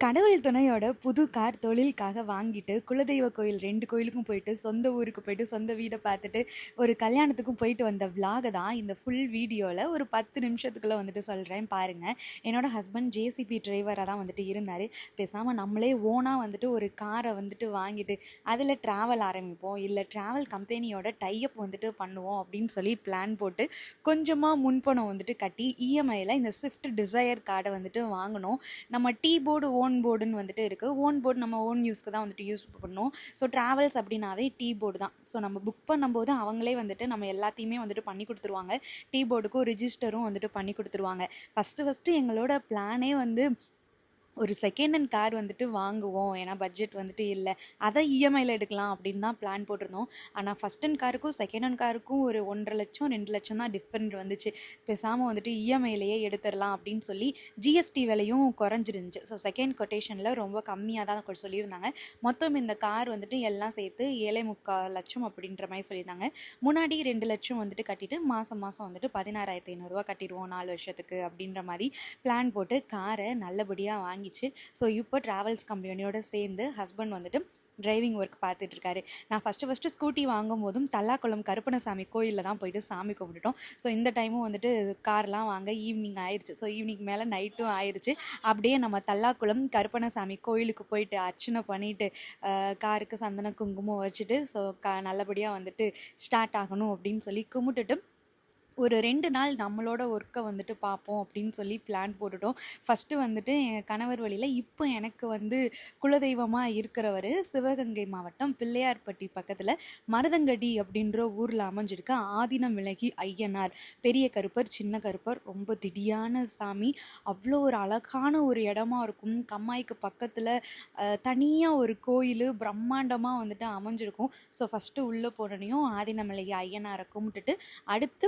கடவுள் துணையோட புது கார் தொழிலுக்காக வாங்கிட்டு குலதெய்வ கோயில் ரெண்டு கோயிலுக்கும் போயிட்டு சொந்த ஊருக்கு போயிட்டு சொந்த வீடை பார்த்துட்டு ஒரு கல்யாணத்துக்கும் போயிட்டு வந்த விலாகை தான் இந்த ஃபுல் வீடியோவில் ஒரு பத்து நிமிஷத்துக்குள்ளே வந்துட்டு சொல்கிறேன் பாருங்கள் என்னோட ஹஸ்பண்ட் ஜேசிபி டிரைவராக தான் வந்துட்டு இருந்தார். பேசாமல் நம்மளே ஓனாக வந்துட்டு ஒரு காரை வந்துட்டு வாங்கிட்டு அதில் ட்ராவல் ஆரம்பிப்போம். இல்லை ட்ராவல் கம்பெனியோட டைஅப் வந்துட்டு பண்ணுவோம் அப்படின்னு சொல்லி பிளான் போட்டு கொஞ்சமாக முன்பணம் வந்துட்டு கட்டி இஎம்ஐயில் இந்த ஸ்விஃப்ட் டிசையர் கார்டை வந்துட்டு வாங்கினோம். நம்ம டீ போர்டு ஓன் ஓன் போர்டுன்னு வந்துட்டு இருக்குது ஓன் போர்டு நம்ம ஓன் யூஸ்க்கு தான் வந்துட்டு யூஸ் பண்ணோம். ஸோ ட்ராவல்ஸ் அப்படின்னாவே டீ போர்டு தான். ஸோ நம்ம புக் பண்ணும்போது அவங்களே வந்துட்டு நம்ம எல்லாத்தையுமே வந்துட்டு பண்ணி கொடுத்துருவாங்க. டீ போர்டுக்கும் ரிஜிஸ்டரும் வந்துட்டு பண்ணி கொடுத்துருவாங்க. ஃபஸ்ட்டு ஃபஸ்ட்டு எங்களோட பிளானே வந்து ஒரு செகண்ட் ஹேண்ட் கார் வந்துட்டு வாங்குவோம். ஏன்னா பட்ஜெட் வந்துட்டு இல்லை. அதை இஎம்ஐயில் எடுக்கலாம் அப்படின்னு தான் பிளான் போட்டிருந்தோம். ஆனால் ஃபஸ்ட் ஹேண்ட் காருக்கும் செகண்ட் ஹேண்ட் காருக்கும் ஒரு ஒன்றரை லட்சம் ரெண்டு லட்சம் தான் டிஃப்ரெண்ட் வந்துச்சு. பேசாமல் வந்துட்டு இஎம்ஐலையே எடுத்துடலாம் அப்படின்னு சொல்லி ஜிஎஸ்டி விலையும் குறைஞ்சிருந்துச்சு. ஸோ செகண்ட் கொட்டேஷனில் ரொம்ப கம்மியாக தான் சொல்லியிருந்தாங்க. மொத்தம் இந்த கார் வந்துட்டு எல்லாம் சேர்த்து ஏழை முக்கால் லட்சம் அப்படின்ற மாதிரி சொல்லியிருந்தாங்க. முன்னாடி ரெண்டு லட்சம் வந்துட்டு கட்டிட்டு மாதம் மாதம் வந்துட்டு பதினாறாயிரத்தி ஐநூறுரூவா கட்டிடுவோம் நாலு வருஷத்துக்கு அப்படின்ற மாதிரி பிளான் போட்டு காரை நல்லபடியாக வாங்கி வாங்கிச்சு ஸோ இப்போ ட்ராவல்ஸ் கம்பெனியோட சேர்ந்து ஹஸ்பண்ட் வந்துட்டு டிரைவிங் ஒர்க் பார்த்துட்டு இருக்காரு நான் ஃபஸ்ட்டு ஃபஸ்ட்டு ஸ்கூட்டி வாங்கும் போதும் தல்லாக்குளம் கருப்பணசாமி கோயிலில் தான் போயிட்டு சாமி கும்பிட்டுட்டோம். ஸோ இந்த டைமும் வந்துட்டு கார்லாம் வாங்க ஈவினிங் ஆயிடுச்சு. ஸோ ஈவினிங் மேலே நைட்டும் ஆயிடுச்சு. அப்படியே நம்ம தல்லாக்குளம் கருப்பணசாமி கோயிலுக்கு போயிட்டு அர்ச்சனை பண்ணிட்டு காருக்கு சந்தன குங்குமம் வச்சுட்டு ஸோ கா நல்லபடியாக வந்துட்டு ஸ்டார்ட் ஆகணும் அப்படின்னு சொல்லி கும்பிட்டுட்டு ஒரு ரெண்டு நாள் நம்மளோட ஒர்க்கை வந்துட்டு பார்ப்போம் அப்படின்னு சொல்லி பிளான் போட்டுட்டோம். ஃபஸ்ட்டு வந்துட்டு என் கணவர் வழியில் இப்போ எனக்கு வந்து குலதெய்வமாக இருக்கிறவர் சிவகங்கை மாவட்டம் பிள்ளையார்பட்டி பக்கத்தில் மருதங்கடி அப்படின்ற ஊரில் அமைஞ்சிருக்க ஆதினம் விலகி ஐயனார். பெரிய கருப்பர் சின்ன கருப்பர் ரொம்ப திடியான சாமி. அவ்வளோ ஒரு அழகான ஒரு இடமா இருக்கும். கம்மாய்க்கு பக்கத்தில் தனியாக ஒரு கோயில் பிரம்மாண்டமாக வந்துட்டு அமைஞ்சிருக்கும். ஸோ ஃபஸ்ட்டு உள்ளே போனோடனையும் ஆதினம் விலகி ஐயனாரை கும்பிட்டுட்டு அடுத்து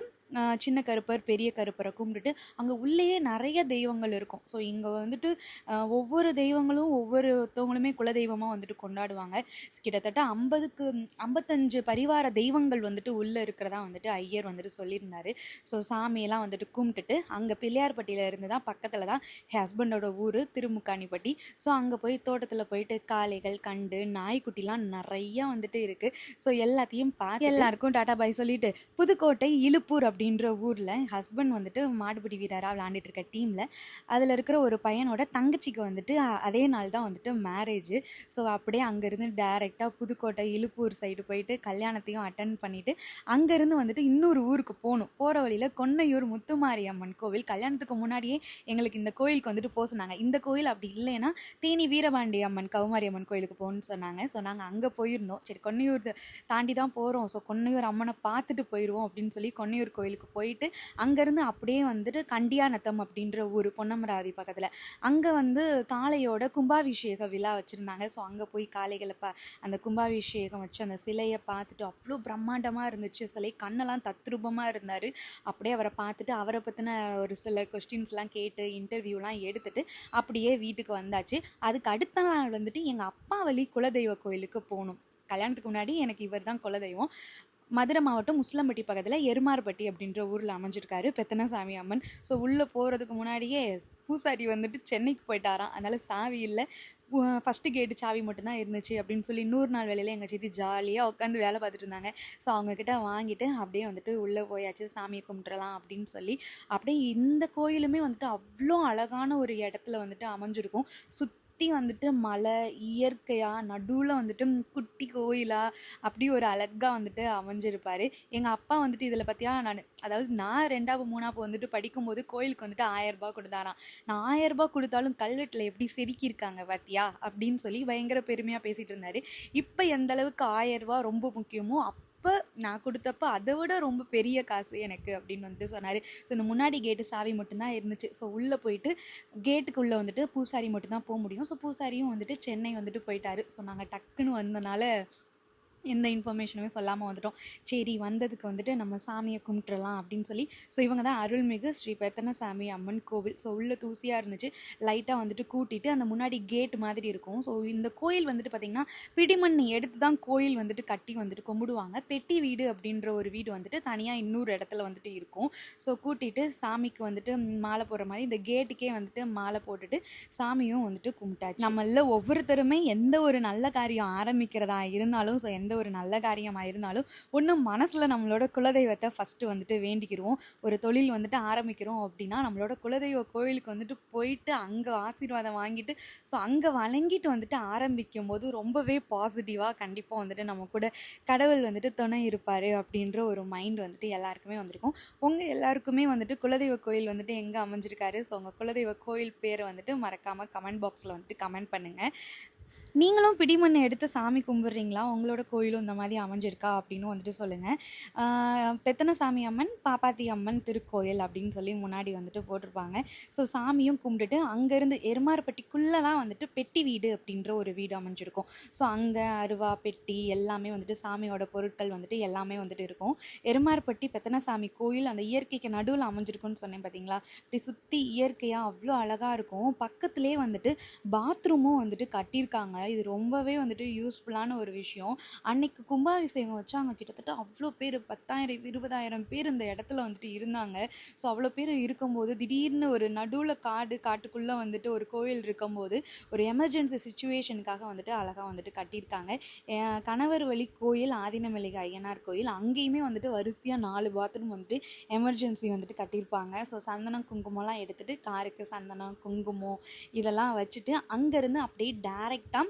சின்ன கருப்பர் பெரிய கருப்பரை கும்பிட்டுட்டு அங்கே உள்ளேயே நிறைய தெய்வங்கள் இருக்கும். ஸோ இங்கே வந்துட்டு ஒவ்வொரு தெய்வங்களும் ஒவ்வொருத்தவங்களுமே குலதெய்வமாக வந்துட்டு கொண்டாடுவாங்க. கிட்டத்தட்ட ஐம்பதுக்கு ஐம்பத்தஞ்சு பரிவார தெய்வங்கள் வந்துட்டு உள்ளே இருக்கிறதா வந்துட்டு ஐயர் வந்துட்டு சொல்லியிருந்தார். ஸோ சாமியெல்லாம் வந்துட்டு கும்பிட்டுட்டு அங்கே பிள்ளையார்பட்டியில் இருந்து தான் பக்கத்தில் தான் ஹஸ்பண்டோட ஊர் திருமுக்காணிப்பட்டி. ஸோ அங்கே போய் தோட்டத்தில் போயிட்டு காளைகள் கண்டு நாய்க்குட்டிலாம் நிறையா வந்துட்டு இருக்குது ஸோ எல்லாத்தையும் பார்த்து எல்லாருக்கும் டாட்டா பாய் சொல்லிட்டு புதுக்கோட்டை இலுப்பூர் அப்படின்ற ஊரில் ஹஸ்பண்ட் வந்துட்டு மாடுபிடி வீரராக விளாண்டுட்டு இருக்க டீமில் அதில் இருக்கிற ஒரு பையனோட தங்கச்சிக்கு வந்துட்டு அதே நாள் தான் வந்துட்டு மேரேஜ் ஸோ அப்படியே அங்கேருந்து டேரெக்டாக புதுக்கோட்டை இழுப்பூர் சைடு போயிட்டு கல்யாணத்தையும் அட்டன் பண்ணிவிட்டு அங்கேருந்து வந்துட்டு இன்னொரு ஊருக்கு போகணும். போகிற வழியில் கொன்னையூர் முத்துமாரியம்மன் கோவில். கல்யாணத்துக்கு முன்னாடியே எங்களுக்கு இந்த கோயிலுக்கு வந்துட்டு போக சொன்னாங்க. இந்த கோயில் அப்படி இல்லைன்னா தேனி வீரபாண்டி அம்மன் கவுமாரியம்மன் அம்மன் கோயிலுக்கு போகணும்னு சொன்னாங்க. ஸோ நாங்கள் அங்கே போயிருந்தோம். சரி கொன்னையூர் தாண்டி தான் போகிறோம் ஸோ கொன்னையூர் அம்மனை பார்த்துட்டு போயிடுவோம் அப்படின்னு சொல்லி கொன்னையூர் கோயில் கோயிலுக்கு போயிட்டு அங்கேருந்து அப்படியே வந்துட்டு கண்டியாநத்தம் அப்படின்ற ஊர் பொன்னமராவதி பக்கத்தில். அங்கே வந்து காளையோட கும்பாபிஷேக விழா வச்சுருந்தாங்க. ஸோ அங்கே போய் காளைகளை பா அந்த கும்பாபிஷேகம் வச்சு அந்த சிலையை பார்த்துட்டு அவ்வளோ பிரம்மாண்டமாக இருந்துச்சு. சிலை கண்ணெல்லாம் தத்ரூபமாக இருந்தார். அப்படியே அவரை பார்த்துட்டு அவரை பற்றின ஒரு சில கொஸ்டின்ஸ்லாம் கேட்டு இன்டர்வியூலாம் எடுத்துட்டு அப்படியே வீட்டுக்கு வந்தாச்சு. அதுக்கு அடுத்த நாள் வந்துட்டு எங்கள் அப்பா வழி குலதெய்வ கோயிலுக்கு போகணும். கல்யாணத்துக்கு முன்னாடி எனக்கு இவர் தான் குலதெய்வம். மதுரை மாவட்டம் முஸ்லம்பட்டி பக்கத்தில் எருமார்பட்டி அப்படின்ற ஊரில் அமைஞ்சிருக்காரு பெத்தனசாமி அம்மன். ஸோ உள்ளே போகிறதுக்கு முன்னாடியே பூசாரி வந்துட்டு சென்னைக்கு போயிட்டாராம். அதனால் சாவி இல்லை. ஃபஸ்ட்டு கேட்டு சாவி மட்டும்தான் இருந்துச்சு அப்படின்னு சொல்லி நூறு நாள் வேலையில் எங்கள் சித்தி ஜாலியாக உட்காந்து வேலை பார்த்துட்டு இருந்தாங்க. ஸோ அவங்கக்கிட்ட வாங்கிட்டு அப்படியே வந்துட்டு உள்ளே போயாச்சு. சாமியை கும்பிட்றலாம் அப்படின்னு சொல்லி. அப்படியே இந்த கோயிலுமே வந்துட்டு அவ்வளோ அழகான ஒரு இடத்துல வந்துட்டு அமைஞ்சிருக்கும். சுத் சுற்றி வந்துட்டு மலை இயற்கையாக நடுவில் வந்துட்டு குட்டி கோயிலாக அப்படி ஒரு அழகாக வந்துட்டு அமைஞ்சிருப்பார். எங்கள் அப்பா வந்துட்டு இதில் பற்றியா நான் அதாவது நான் ரெண்டாவது மூணாவது வந்துட்டு படிக்கும்போது கோயிலுக்கு வந்துட்டு ஆயரரூபா கொடுத்தாராம். நான் ஆயரரூபா கொடுத்தாலும் கல்வெட்டில் எப்படி செதுக்கியிருக்காங்க பார்த்தியா அப்படின்னு சொல்லி பயங்கர பெருமையாக பேசிகிட்டு இருந்தார். இப்போ எந்த அளவுக்கு ரொம்ப முக்கியமோ அப்போ அப்போ நான் கொடுத்தப்ப அதை விட ரொம்ப பெரிய காசு எனக்கு அப்படின்னு வந்துட்டு சொன்னார். ஸோ இந்த முன்னாடி கேட்டு சாவி மட்டும்தான் இருந்துச்சு. ஸோ உள்ளே போயிட்டு கேட்டுக்குள்ளே வந்துட்டு பூசாரி மட்டும்தான் போக முடியும். ஸோ பூசாரியும் வந்துட்டு சென்னை வந்துட்டு போயிட்டாரு. ஸோ நாங்கள் டக்குன்னு வந்தனால எந்த இன்ஃபர்மேஷனுமே சொல்லாமல் வந்துட்டோம். சரி வந்ததுக்கு வந்துட்டு நம்ம சாமியை கும்பிட்டுறலாம் அப்படின்னு சொல்லி. ஸோ இவங்க தான் அருள்மிகு ஸ்ரீ பெத்தனசாமி அம்மன் கோவில். ஸோ உள்ள தூசியாக இருந்துச்சு. லைட்டாக வந்துட்டு கூட்டிட்டு அந்த முன்னாடி கேட் மாதிரி இருக்கும். ஸோ இந்த கோயில் வந்துட்டு பார்த்திங்கன்னா பிடிமண் எடுத்து தான் கோயில் வந்துட்டு கட்டி வந்துட்டு கும்பிடுவாங்க. பெட்டி வீடு அப்படின்ற ஒரு வீடு வந்துட்டு தனியாக இன்னொரு இடத்துல வந்துட்டு இருக்கும். ஸோ கூட்டிட்டு சாமிக்கு வந்துட்டு மாலை போடுற மாதிரி இந்த கேட்டுக்கே வந்துட்டு மாலை போட்டுட்டு சாமியும் வந்துட்டு கும்பிட்டாச்சு. நம்மள ஒவ்வொருத்தருமே எந்த ஒரு நல்ல காரியம் ஆரம்பிக்கிறதா இருந்தாலும் ஸோ எந்த ஒரு நல்ல காரியமாக இருந்தாலும் ஒன்று மனசில் நம்மளோட குலதெய்வத்தை ஃபஸ்ட்டு வந்துட்டு வேண்டிக்கிடுவோம் ஒரு தொழில் வந்துட்டு ஆரம்பிக்கிறோம் அப்படின்னா நம்மளோட குலதெய்வ கோயிலுக்கு வந்துட்டு போயிட்டு அங்கே ஆசீர்வாதம் வாங்கிட்டு ஸோ அங்கே வணங்கிட்டு வந்துட்டு ஆரம்பிக்கும் போது ரொம்பவே பாசிட்டிவாக கண்டிப்பாக வந்துட்டு நம்ம கூட கடவுள் வந்துட்டு துணை இருப்பார் அப்படின்ற ஒரு மைண்ட் வந்துட்டு எல்லாருக்குமே வந்திருக்கும். உங்கள் எல்லாருக்குமே வந்துட்டு குலதெய்வ கோயில் வந்துட்டு எங்கே அமைஞ்சிருக்காரு? ஸோ உங்கள் குலதெய்வ கோயில் பேரை வந்துட்டு மறக்காமல் கமெண்ட் பாக்ஸில் வந்துட்டு கமெண்ட் பண்ணுங்கள் நீங்களும் பிடிமண்ணை எடுத்து சாமி கும்பிட்றீங்களா? உங்களோட கோயிலும் இந்த மாதிரி அமைஞ்சிருக்கா? அப்படின்னு வந்துட்டு சொல்லுங்கள் பெத்தனசாமி அம்மன் பாப்பாத்தி அம்மன் திருக்கோயில் அப்படின்னு சொல்லி முன்னாடி வந்துட்டு போட்டிருப்பாங்க. ஸோ சாமியும் கும்பிட்டுட்டு அங்கேருந்து எருமார்பட்டிக்குள்ளே தான் வந்துட்டு பெட்டி வீடு அப்படின்ற ஒரு வீடு அமைஞ்சிருக்கும். ஸோ அங்கே அருவா பெட்டி எல்லாமே வந்துட்டு சாமியோட பொருட்கள் வந்துட்டு எல்லாமே வந்துட்டு இருக்கும். எருமார்பட்டி பெத்தனசாமி கோயில் அந்த இயற்கைக்கு நடுவில் அமைஞ்சிருக்குன்னு சொன்னேன் பார்த்தீங்களா இப்படி சுற்றி இயற்கையாக அவ்வளோ அழகாக இருக்கும். பக்கத்துலேயே வந்துட்டு பாத்ரூமும் வந்துட்டு கட்டியிருக்காங்க. இது ரொம்பவே வந்துட்டு யூஸ்ஃபுல்லான ஒரு விஷயம். அன்னைக்கு கும்பாபிஷேகம் வச்சு அங்கே கிட்டத்தட்ட அவ்வளோ பேர் பத்தாயிரம் இருபதாயிரம் பேர் இந்த இடத்துல வந்துட்டு இருந்தாங்க. ஸோ அவ்வளோ பேர் இருக்கும்போது திடீர்னு ஒரு நடுவில் காடு காட்டுக்குள்ளே வந்துட்டு ஒரு கோயில் இருக்கும்போது ஒரு எமர்ஜென்சி சுச்சுவேஷனுக்காக வந்துட்டு அழகாக வந்துட்டு கட்டியிருக்காங்க. கணவர் வழி கோயில் ஆதினமல்லிகை ஐயனார் கோயில் அங்கேயுமே வந்துட்டு வரிசையாக நாலு பாத்ரூம் வந்துட்டு எமர்ஜென்சி வந்துட்டு கட்டியிருப்பாங்க. ஸோ சந்தனம் குங்குமம்லாம் எடுத்துகிட்டு காருக்கு சந்தனம் குங்குமம் இதெல்லாம் வச்சுட்டு அங்கேருந்து அப்படியே டேரெக்டாக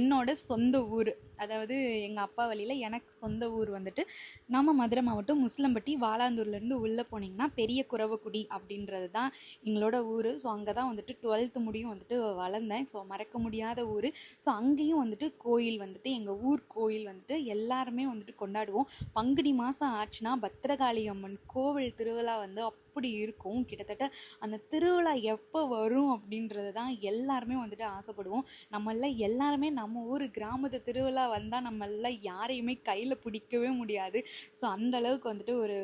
என்னோட சொந்த ஊர். அதாவது எங்கள் அப்பா வழியில் எனக்கு சொந்த ஊர் வந்துட்டு நம்ம மதுரை மாவட்டம் முஸ்லம்பட்டி வாலாந்தூர்லேருந்து உள்ளே போனீங்கன்னா பெரிய குறவக்குடி அப்படின்றது தான் எங்களோட ஊர். ஸோ அங்கே தான் வந்துட்டு டுவெல்த்து முடியும் வந்துட்டு வளர்ந்தேன். ஸோ மறக்க முடியாத ஊர். ஸோ அங்கேயும் வந்துட்டு கோயில் வந்துட்டு எங்கள் ஊர் கோயில் வந்துட்டு எல்லாருமே வந்துட்டு கொண்டாடுவோம். பங்குனி மாதம் ஆச்சுன்னா பத்திரகாளி அம்மன் கோவில் திருவிழா வந்து அப்படி இருக்கும். கிட்டத்தட்ட அந்த திருவிழா எப்போ வரும் அப்படின்றது தான் எல்லாருமே வந்துட்டு ஆசைப்படுவோம். நம்மள எல்லாருமே நம்ம ஊர் கிராமத்து திருவிழா வந்தால் நம்மளால் யாரையுமே கையில் பிடிக்கவே முடியாது. ஸோ அந்த அளவுக்கு வந்துட்டு ஒரு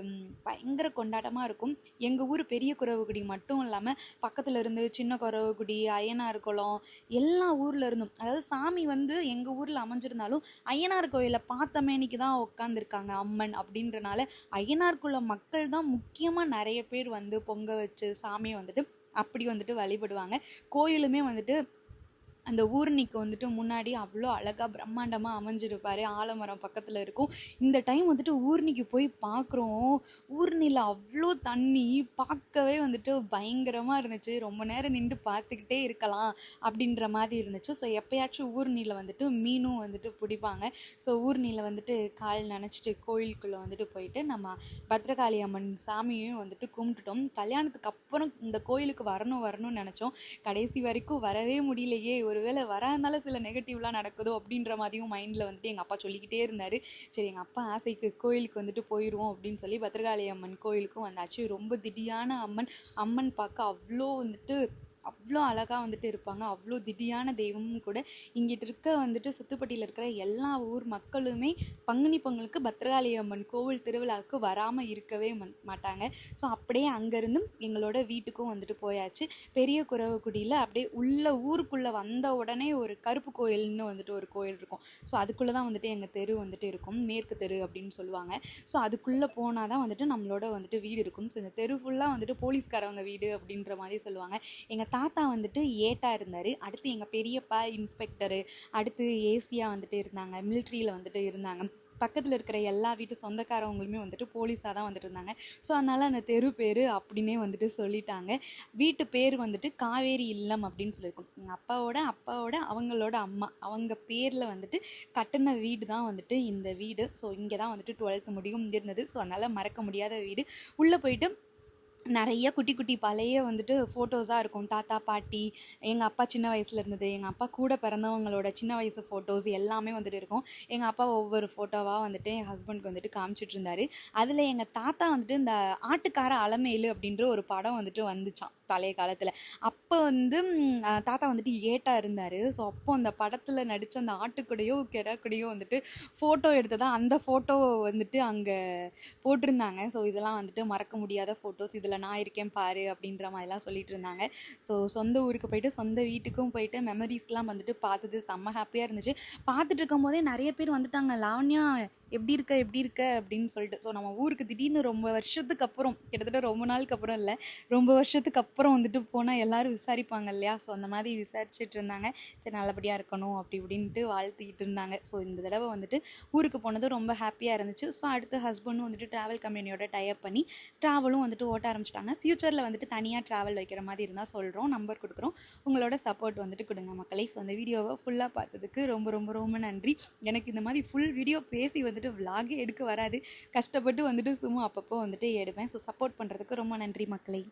பயங்கர கொண்டாட்டமாக இருக்கும். எங்கள் ஊர் பெரிய குறவுக்குடி மட்டும் இல்லாமல் பக்கத்தில் இருந்து சின்ன குறவுக்குடி அய்யனார் குளம் எல்லா ஊரில் இருந்தும் அதாவது சாமி வந்து எங்கள் ஊரில் அமைஞ்சிருந்தாலும் அய்யனார் கோயிலை பார்த்தமேனிக்கு தான் உட்காந்துருக்காங்க அம்மன் அப்படின்றனால அய்யனார் ஐயனார்குள்ள மக்கள் தான் முக்கியமாக நிறைய பேர் வந்து பொங்க வச்சு சாமியை வந்துட்டு அப்படி வந்துட்டு வழிபடுவாங்க. கோயிலுமே வந்துட்டு அந்த ஊர்னிக்கு வந்துட்டு முன்னாடி அவ்வளோ அழகாக பிரம்மாண்டமாக அமைஞ்சிருப்பார். ஆலமரம் பக்கத்தில் இருக்கும். இந்த டைம் வந்துட்டு ஊர்னிக்கு போய் பார்க்குறோம் ஊர்னியில் அவ்வளோ தண்ணி பார்க்கவே வந்துட்டு பயங்கரமாக இருந்துச்சு. ரொம்ப நேரம் நின்று பார்த்துக்கிட்டே இருக்கலாம் அப்படின்ற மாதிரி இருந்துச்சு. ஸோ எப்போயாச்சும் ஊர்னியில் வந்துட்டு மீனும் வந்துட்டு பிடிப்பாங்க. ஸோ ஊர்னியில் வந்துட்டு கால் நினச்சிட்டு கோயிலுக்குள்ளே வந்துட்டு போயிட்டு நம்ம பத்ரகாளி அம்மன் சாமியும் வந்துட்டு கும்பிட்டுட்டோம். கல்யாணத்துக்கு அப்புறம் இந்த கோயிலுக்கு வரணும் வரணும்னு நினச்சோம். கடைசி வரைக்கும் வரவே முடியலையே. ஒரு ஒருவேளை வராதனால சில நெகட்டிவ்லாம் நடக்குதோ அப்படின்ற மாதிரியும் மைண்டில் வந்துட்டு எங்கள் அப்பா சொல்லிக்கிட்டே இருந்தார். சரி எங்கள் அப்பா ஆசைக்கு கோயிலுக்கு வந்துட்டு போயிடுவோம் அப்படின்னு சொல்லி பத்ரகாளி அம்மன் கோயிலுக்கும் வந்தாச்சு. ரொம்ப திடியான அம்மன் அம்மன் பார்க்க அவ்வளோ வந்துட்டு அவ்வளோ அழகாக வந்துட்டு இருப்பாங்க. அவ்வளோ திடியான தெய்வமும் கூட இங்கிட்டு இருக்க வந்துட்டு சுத்துப்பட்டியில் இருக்கிற எல்லா ஊர் மக்களுமே பங்குனி பொங்கலுக்கு பத்ரகாளி அம்மன் கோவில் திருவிழாவுக்கு வராமல் இருக்கவே மாட்டாங்க. ஸோ அப்படியே அங்கேருந்து எங்களோட வீட்டுக்கும் வந்துட்டு போயாச்சு. பெரிய குறவக்குடியில் அப்படியே உள்ள ஊருக்குள்ளே வந்த உடனே ஒரு கருப்பு கோயில்னு வந்துட்டு ஒரு கோயில் இருக்கும். ஸோ அதுக்குள்ளே தான் வந்துட்டு எங்கள் தெரு வந்துட்டு இருக்கும். மேற்கு தெரு அப்படின்னு சொல்லுவாங்க. ஸோ அதுக்குள்ளே போனால் தான் வந்துட்டு நம்மளோட வந்துட்டு வீடு இருக்கும். ஸோ இந்த தெரு ஃபுல்லாக வந்துட்டு போலீஸ்காரவங்க வீடு அப்படின்ற மாதிரி சொல்லுவாங்க. எங்கள் தாத்தா வந்துட்டு ஏட்டா இருந்தார். அடுத்து எங்கள் பெரியப்பா இன்ஸ்பெக்டரு அடுத்து ஏசியாக வந்துட்டு இருந்தாங்க. மிலிட்ரியில் வந்துட்டு இருந்தாங்க. பக்கத்தில் இருக்கிற எல்லா வீட்டு சொந்தக்காரவங்களுமே வந்துட்டு போலீஸாக தான் வந்துட்டு இருந்தாங்க. ஸோ அதனால் அந்த தெரு பேர் அப்படின்னே வந்துட்டு சொல்லிட்டாங்க. வீட்டு பேர் வந்துட்டு காவேரி இல்லம் அப்படின்னு சொல்லியிருக்கோம் எங்கள் அப்பாவோட அப்பாவோட அவங்களோட அம்மா. அவங்க பேரில் வந்துட்டு கட்டின வீடு தான் வந்துட்டு இந்த வீடு. ஸோ இங்கே தான் வந்துட்டு டுவெல்த்து முடியும் இருந்தது. ஸோ அதனால் மறக்க முடியாத வீடு. உள்ளே போயிட்டு நிறைய குட்டி குட்டி பழைய வந்துட்டு ஃபோட்டோஸாக இருக்கும். தாத்தா பாட்டி எங்கள் அப்பா சின்ன வயசில் இருந்தது எங்கள் அப்பா கூட பிறந்தவங்களோட சின்ன வயசு ஃபோட்டோஸ் எல்லாமே வந்துட்டு இருக்கும். எங்கள் அப்பா ஒவ்வொரு ஃபோட்டோவாக வந்துட்டு என் ஹஸ்பண்ட்க்கு வந்துட்டு காமிச்சிட்டு இருந்தாரு. அதில் எங்கள் தாத்தா வந்துட்டு இந்த ஆட்டுக்கார அலமேலு அப்படின்ற ஒரு படம் வந்துட்டு வந்துச்சான் பழைய காலத்தில். அப்போ வந்து தாத்தா வந்துட்டு ஏட்டா இருந்தார். ஸோ அப்போ அந்த படத்தில் நடித்த அந்த ஆட்டுக்கூடையோ கிடாக்கூடையோ வந்துட்டு ஃபோட்டோ எடுத்ததாக அந்த ஃபோட்டோ வந்துட்டு அங்கே போட்டிருந்தாங்க. ஸோ இதெல்லாம் வந்துட்டு மறக்க முடியாத ஃபோட்டோஸ் இதில் நான் இருக்கேன் பாரு அப்படின்ற மாதிரிலாம் சொல்லிட்டு இருந்தாங்க ஸோ சொந்த ஊருக்கு போயிட்டு சொந்த வீட்டுக்கும் போயிட்டு மெமரிஸ்லாம் வந்துட்டு பார்த்தது செம்ம ஹாப்பியாக இருந்துச்சு. பார்த்துட்டு இருக்கும் போதே நிறைய பேர் வந்துட்டாங்க. லாவண்யா எப்படி இருக்க எப்படி இருக்க அப்படின்னு சொல்லிட்டு. ஸோ நம்ம ஊருக்கு திடீர்னு ரொம்ப வருஷத்துக்கு அப்புறம் கிட்டத்தட்ட ரொம்ப நாளுக்கு அப்புறம் இல்லை ரொம்ப வருஷத்துக்கு அப்புறம் அப்புறம் வந்துட்டு போனால் எல்லாரும் விசாரிப்பாங்க இல்லையா? ஸோ அந்த மாதிரி விசாரிச்சுட்டு இருந்தாங்க. சரி நல்லபடியாக இருக்கணும் அப்படி இப்படின்ட்டு வாழ்த்திக்கிட்டு இருந்தாங்க. ஸோ இந்த தடவை வந்துட்டு ஊருக்கு போனது ரொம்ப ஹாப்பியாக இருந்துச்சு. ஸோ அடுத்து ஹஸ்பண்டும் வந்துட்டு ட்ராவல் கம்பெனியோட டைப் பண்ணி ட்ராவலும் வந்துட்டு ஓட்ட ஆரம்பிச்சிட்டாங்க. ஃப்யூச்சரில் வந்துட்டு தனியாக ட்ராவல் வைக்கிற மாதிரி இருந்தால் சொல்கிறோம் நம்பர் கொடுக்குறோம். உங்களோட சப்போர்ட் வந்துட்டு கொடுங்க மக்களே. ஸோ அந்த வீடியோவை ஃபுல்லாக பார்த்ததுக்கு ரொம்ப ரொம்ப ரொம்ப நன்றி. எனக்கு இந்த மாதிரி ஃபுல் வீடியோ பேசி வந்துட்டு விலாகே எடுக்க வராது. கஷ்டப்பட்டு வந்துட்டு சும்மா அப்பப்போ வந்துட்டு எடுப்பேன் ஸோ சப்போர்ட் பண்ணுறதுக்கு ரொம்ப நன்றி மக்களே.